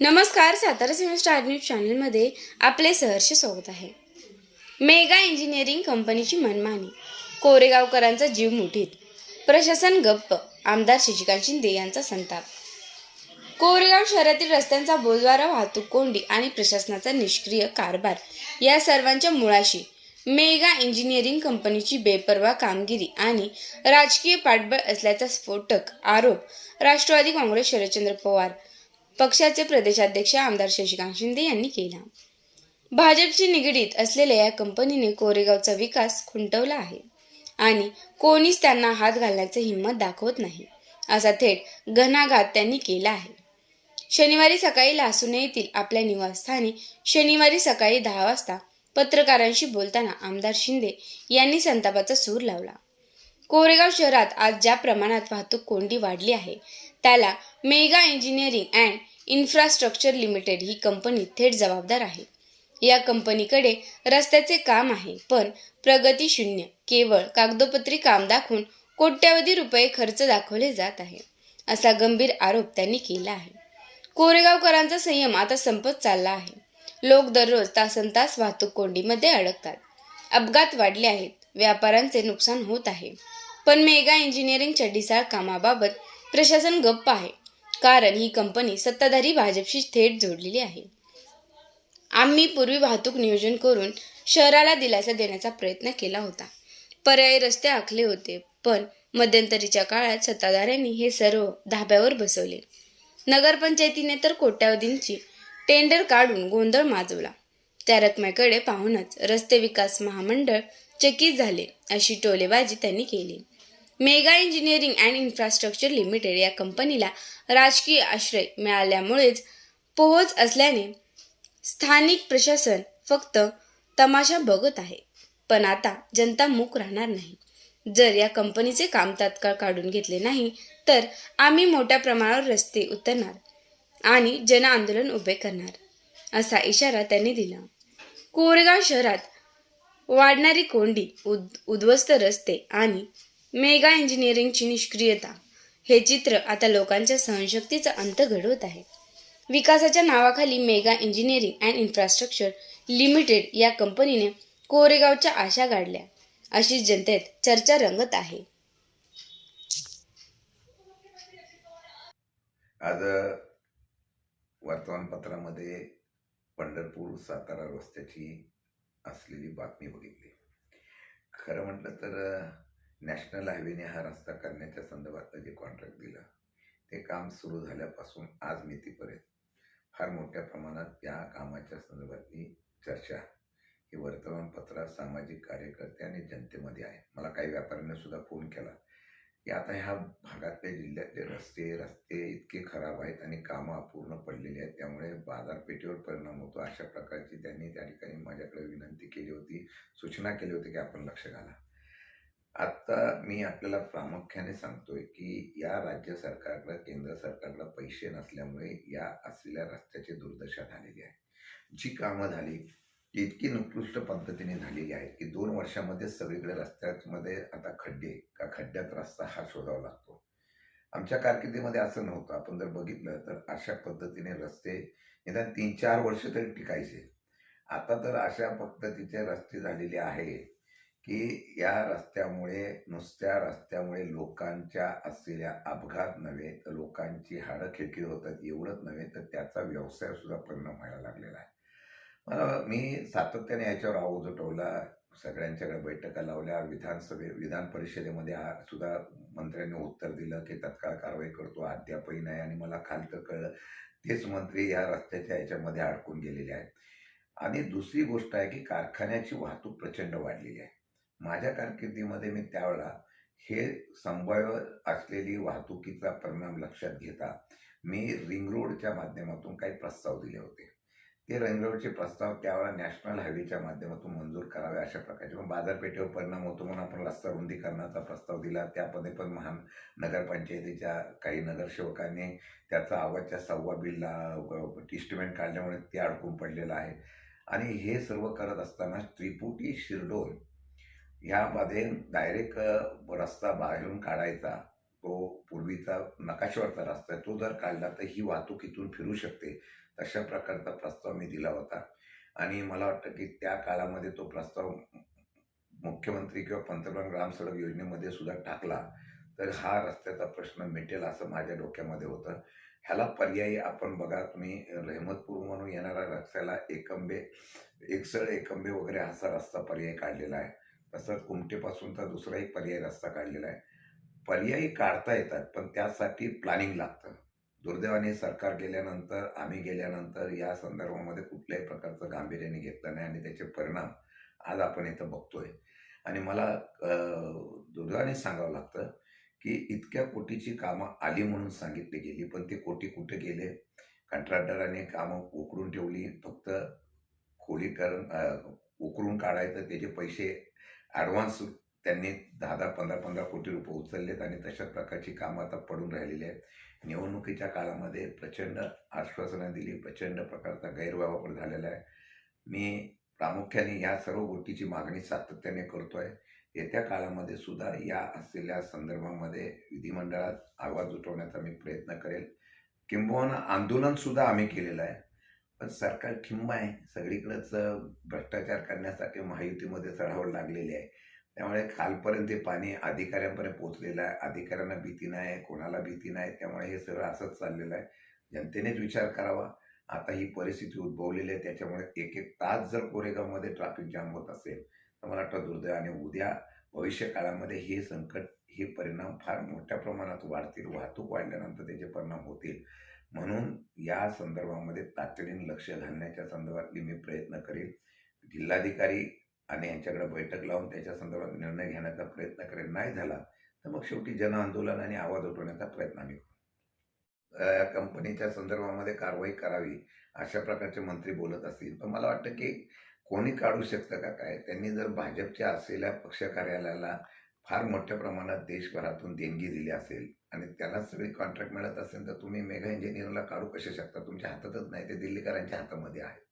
नमस्कार Satara semester star news चॅनलमध्ये आपले सहर्ष स्वागत आहे. मेगा इंजिनिअरिंग कंपनीची मनमानी कोरेगावकरांचा जीव मुठीत प्रशासन गप्प आमदार शशिकांत शिंदे यांचा संताप. कोरेगाव शहरातील रस्त्यांचा बोजवारा वाहतूक कोंडी आणि प्रशासनाचा निष्क्रिय कारभार या सर्वांच्या मुळाशी मेगा इंजिनिअरिंग कंपनीची बेपर्वा कामगिरी आणि राजकीय पाठबळ असल्याचा स्फोटक आरोप राष्ट्रवादी काँग्रेस शरदचंद्र पवार पक्षाचे प्रदेशाध्यक्ष आमदार शशिकांत शिंदे यांनी केला. भाजपशी निगडीत असलेल्या या कंपनीने कोरेगावचा विकास खुंटवला आहे आणि कोणीच त्यांना हात घालण्याची हिंमत दाखवत नाही असा थेट घणाघात त्यांनी केला आहे. शनिवारी सकाळी लासुने येथील आपल्या निवासस्थानी शनिवारी सकाळी दहा वाजता पत्रकारांशी बोलताना आमदार शिंदे यांनी संतापाचा सूर लावला. कोरेगाव शहरात आज ज्या प्रमाणात वाहतूक कोंडी वाढली आहे त्याला mega engineering and infrastructure limited he company थेट जबाबदार आहे. या कंपनीकडे रस्त्याचे काम आहे पण प्रगती शून्य. केवळ कागदोपत्री काम दाखवून कोट्यावधी रुपये खर्च दाखवले जात आहे असा गंभीर आरोप त्यांनी केला आहे. कोरेगावकरांचा संयम आता संपत चालला आहे. लोक दररोज तासन तास वाहतूक कोंडीमध्ये अडकतात. अपघात वाढले आहेत. व्यापाऱ्यांचे नुकसान होत आहे. पण मेगा इंजिनिअरिंगच्या ढिसाळ कामाबाबत प्रशासन गप्प आहे. कारण ही कंपनी सत्ताधारी भाजपशी थेट जोडलेली आहे. आम्ही पूर्वी वाहतूक नियोजन करून शहराला दिलासा देण्याचा प्रयत्न केला होता. पर्यायी रस्ते आखले होते पण मध्यंतरीच्या काळात सत्ताधाऱ्यांनी हे सर्व धाब्यावर बसवले. नगरपंचायतीने तर कोट्यावधींची टेंडर काढून गोंधळ माजवला. त्या रकमेकडे पाहूनच रस्ते विकास महामंडळ चकित झाले अशी टोलेबाजी त्यांनी केली. Mega engineering and infrastructure limited या कंपनीला राजकीय आश्रय मिळाल्यामुळेच पोहोच असल्याने स्थानिक प्रशासन फक्त तमाशा बघत आहे. पण आता जनता मूक राहणार नाही. जर या कंपनीचे काम तात्काळ काढून घेतले नाही तर आम्ही मोठ्या प्रमाणावर रस्ते उतरणार आणि जन आंदोलन उभे करणार असा इशारा त्यांनी दिला. कोरेगाव शहरात वाढणारी कोंडी उद उद्ध्वस्त रस्ते आणि मेगा इंजिनिअरिंगची निष्क्रियता हे चित्र आता लोकांच्या सहनशक्तीचा अंत घडवत आहे. विकासाच्या नावाखाली mega engineering and infrastructure limited या कंपनीने कोरेगावच्या आशा गाडल्या. अशी जनतेत चर्चा रंगत आहे. आज वर्तमानपत्रामध्ये पंढरपूर सातारा रस्त्याची असलेली बातमी बघितली. खरं म्हटलं तर नॅशनल हायवेने हा रस्ता करण्याच्या संदर्भातलं जे कॉन्ट्रॅक्ट दिलं. ते काम सुरू झाल्यापासून आज मितीपर्यंत फार मोठ्या प्रमाणात या कामाच्या संदर्भातली चर्चा ही वर्तमानपत्रात सामाजिक कार्यकर्ते आणि जनतेमध्ये आहे. मला काही व्यापाऱ्यांनी सुद्धा फोन केला. की आता ह्या भागातल्या जिल्ह्यातले रस्ते रस्ते इतके खराब आहेत आणि कामं अपूर्ण पडलेली आहेत. त्यामुळे बाजारपेठेवर परिणाम होतो. अशा प्रकारची त्यांनी त्या ठिकाणी माझ्याकडे विनंती केली होती सूचना केली होती की आपण लक्ष घाला. आता मी आपल्याला प्रामुख्याने सांगतोय की या राज्य सरकारकडं केंद्र सरकारला पैसे नसल्यामुळे या असलेल्या रस्त्याची दुर्दशा झालेली आहे. जी कामं झाली इतकी निकृष्ट पद्धतीने झालेली आहे की दोन वर्षामध्ये सगळीकडे रस्त्यामध्ये आता खड्डे का खड्ड्यात रस्ता हा शोधावा लागतो. आमच्या कारकिर्दीमध्ये असं नव्हतं. आपण जर बघितलं तर अशा पद्धतीने रस्ते निदान तीन चार वर्ष तरी टिकायचे. आता तर अशा पद्धतीचे रस्ते झालेले आहे. की या रस्त्यामुळे नुसत्या रस्त्यामुळे लोकांच्या असलेल्या अपघात नव्हे तर लोकांची हाडं खिडकी होतात एवढंच नव्हे तर त्याचा व्यवसाय सुद्धा परिणाम व्हायला लागलेला आहे. मला मी सातत्याने याच्यावर आवाज उठवला सगळ्यांच्याकडे बैठका लावल्या विधानसभे विधान परिषदेमध्ये सुद्धा मंत्र्यांनी उत्तर दिलं की तत्काळ कारवाई करतो अद्यापही नाही आणि मला खालतं कळलं. तेच मंत्री या रस्त्याच्या याच्यामध्ये अडकून गेलेले आहेत. आणि दुसरी गोष्ट आहे की कारखान्याची वाहतूक प्रचंड वाढलेली आहे. माझ्या कारकिर्दीमध्ये मी त्यावेळेला हे संभाव्य असलेली वाहतुकीचा परिणाम लक्षात घेता मी रिंग रोडच्या माध्यमातून काही प्रस्ताव दिले होते. ते रिंग रोडचे प्रस्ताव त्यावेळेला नॅशनल हायवेच्या माध्यमातून मंजूर करावे अशा प्रकारचे. मग बाजारपेठेवर परिणाम होतो म्हणून आपण रस्ता रुंदीकरणाचा प्रस्ताव दिला. त्यामध्ये पण महान नगरपंचायतीच्या काही नगरसेवकांनी त्याचा आवाजच्या सव्वा बिलला इस्टिमेंट काढल्यामुळे ते अडकून पडलेलं आहे. आणि हे सर्व करत असताना त्रिपुटी शिरडोन ह्यामध्ये डायरेक्ट रस्ता बाहेरून काढायचा तो पूर्वीचा नकाशावरचा रस्ता आहे तो जर काढला तर ही वाहतूक इथून फिरू शकते. तशा प्रकारचा प्रस्ताव मी दिला होता. आणि मला वाटतं की त्या काळामध्ये तो प्रस्ताव मुख्यमंत्री किंवा पंतप्रधान ग्राम सडक योजनेमध्ये सुद्धा टाकला तर हा रस्त्याचा प्रश्न मिटेल असं माझ्या डोक्यामध्ये होतं. ह्याला पर्यायी आपण बघा तुम्ही रहमतपूर म्हणून येणारा रस्त्याला एकंबे एकसळ एकंबे वगैरे असा रस्ता पर्याय काढलेला आहे. तसंच कुमटेपासूनचा दुसरा एक पर्याय रस्ता काढलेला आहे. पर्यायी काढता येतात पण त्यासाठी प्लॅनिंग लागतं. दुर्दैवाने सरकार गेल्यानंतर आम्ही गेल्यानंतर या संदर्भामध्ये कुठल्याही प्रकारचं गांभीर्याने घेतलं नाही आणि त्याचे परिणाम आज आपण इथं बघतोय. आणि मला दुर्दैवाने सांगावं लागतं की इतक्या कोटीची कामं आली म्हणून सांगितली गेली पण ते कोटी कुठे गेले? कंत्राटदाराने कामं उकरून ठेवली फक्त खोलीकरण उकरून काढायचं त्याचे पैसे ॲडव्हान्स त्यांनी दहा दहा पंधरा पंधरा कोटी रुपये उचललेत आणि तशा प्रकारची कामं आता पडून राहिलेली आहेत. निवडणुकीच्या काळामध्ये प्रचंड आश्वासनं दिली प्रचंड प्रकारचा गैरवापर झालेला आहे. मी प्रामुख्याने या सर्व गोष्टीची मागणी सातत्याने करतो आहे येत्या काळामध्ये सुद्धा या असलेल्या संदर्भामध्ये विधिमंडळात आवाज उठवण्याचा मी प्रयत्न करेल. किंबहुना आंदोलनसुद्धा आम्ही केलेलं आहे. पण सरकार ठिंब आहे. सगळीकडंच भ्रष्टाचार करण्यासाठी महायुतीमध्ये चढावड लागलेली आहे. त्यामुळे खालपर्यंत ते पाणी अधिकाऱ्यांपर्यंत पोहोचलेलं आहे. अधिकाऱ्यांना भीती नाही कोणाला भीती नाही. त्यामुळे हे सगळं असंच चाललेलं आहे. जनतेनेच विचार करावा. आता ही परिस्थिती उद्भवलेली आहे. त्याच्यामुळे एक एक तास जर कोरेगावमध्ये ट्रॅफिक जाम होत असेल तर मला वाटतं दुर्दैवाने उद्या भविष्य काळामध्ये हे संकट हे परिणाम फार मोठ्या प्रमाणात वाढतील. वाहतूक वाढल्यानंतर त्याचे परिणाम होतील. म्हणून या संदर्भामध्ये तातडीने लक्ष घालण्याच्या संदर्भातली मी प्रयत्न करेन. जिल्हाधिकारी आणि यांच्याकडे बैठक लावून त्याच्या संदर्भात निर्णय घेण्याचा प्रयत्न करेल नाही झाला तर मग शेवटी जन आंदोलन आणि आवाज उठवण्याचा प्रयत्न आम्ही करू. या कंपनीच्या संदर्भामध्ये कारवाई करावी अशा प्रकारचे मंत्री बोलत असतील. पण मला वाटतं की कोणी काढू शकतं का काय? त्यांनी जर भाजपच्या असलेल्या पक्ष कार्यालयाला फार मोठ्या प्रमाणात देशभरातून देणगी दिली असेल आणि त्याला सगळी कॉन्ट्रॅक्ट मिळत असेल तर तुम्ही मेगा इंजिनिअरला काढू कसे शकता? तुमच्या हातातच नाही ते दिल्लीकरांच्या हातामध्ये आहे.